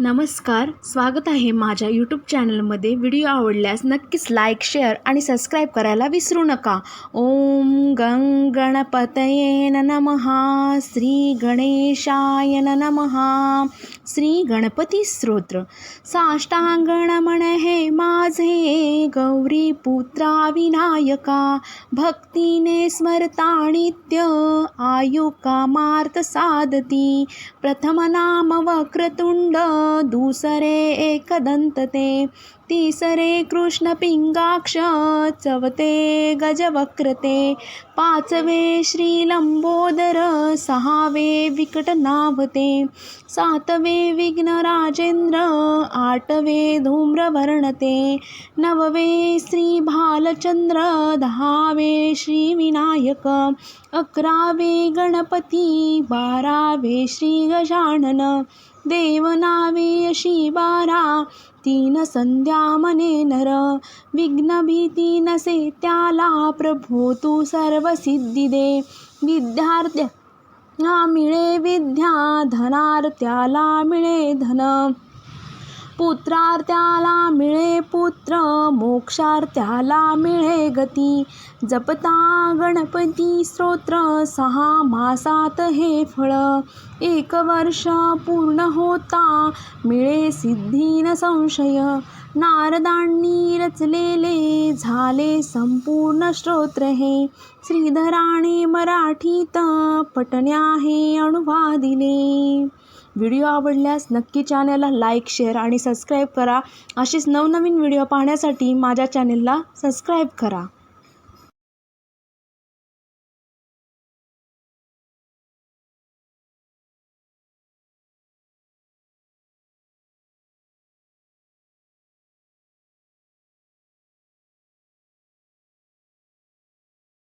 नमस्कार स्वागत आहे माझ्या यूट्यूब चॅनलमध्ये व्हिडिओ आवडल्यास नक्कीच लाईक शेअर आणि सबस्क्राईब करायला विसरू नका. ओम गंग गणपतये नमः श्री गणेशाय नमहा श्री गणपती स्तोत्र. साष्टांगण हे माझे गौरी पुत्रा विनायका भक्तीने स्मरता नित्य आयु कामार्थ साधती प्रथम नाम वक्रतुंड दुसरे एकदंत ते तिसरे कृष्णपिंगाक्ष चवते गजवक्रते पाचवे श्रीलंबोदर सहावे विकट नाभते सातवे विघ्न राजेंद्र आठवे धूम्रवर्णते नववे श्री भालचंद्र दहावे श्रीविनायक अकरावे गणपती बारावे श्री गजानन देवनावे अशी बारा. तीन संध्या मने नर. विघ्न भीती नसे त्याला प्रभो तू सर्व सिद्धी दे. विद्यार्थ्या मिळे विद्या धनार्थ्याला मिळे धन. पुत्रार्थ्याला मिळे पुत्र मोक्षार्थ्याला मिळे गती. जपता गणपती स्तोत्र सहा मासात हे फळ. एक वर्ष पूर्ण होता मिळे सिद्धीन संशय. नारदांनी रचलेले झाले संपूर्ण स्तोत्र हे. श्रीधराने मराठीत पटण्या हे अनुवादिले व्हिडिओ आवडल्यास नक्की चॅनलला लाईक शेअर आणि सबस्क्राईब करा. असेच नवनवीन व्हिडिओ पाहण्यासाठी माझ्या चॅनलला सबस्क्राईब करा.